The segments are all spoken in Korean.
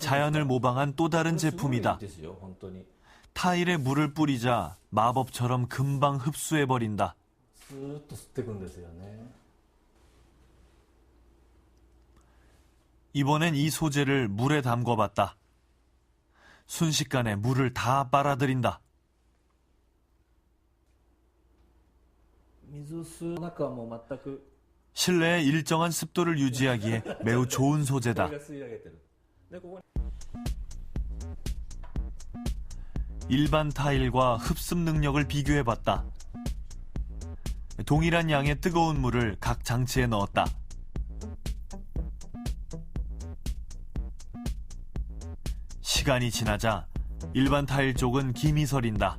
자연을 모방한 또 다른 제품이다. 타일에 물을 뿌리자 마법처럼 금방 흡수해버린다. 이번엔 이 소재를 물에 담궈봤다. 순식간에 물을 다 빨아들인다. 실내에 일정한 습도를 유지하기에 매우 좋은 소재다. 일반 타일과 흡습 능력을 비교해봤다. 동일한 양의 뜨거운 물을 각 장치에 넣었다. 시간이 지나자 일반 타일 쪽은 김이 서린다.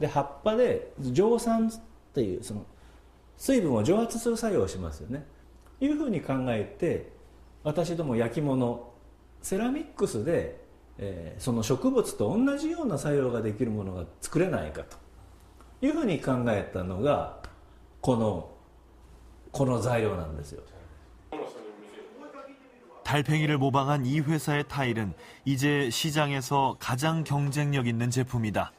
で葉っぱで蒸散っていうその水分を蒸発する作用をしますよねいうふうに考えて私ども焼き物セラミックスで、えーその植物と同じような作用ができるものが作れないかというふうに考えたのがこのこの材料なんですよ 달팽이를 모방한 이 회사의 타일은 이제 시장에서 가장 경쟁력 있는 제품이다.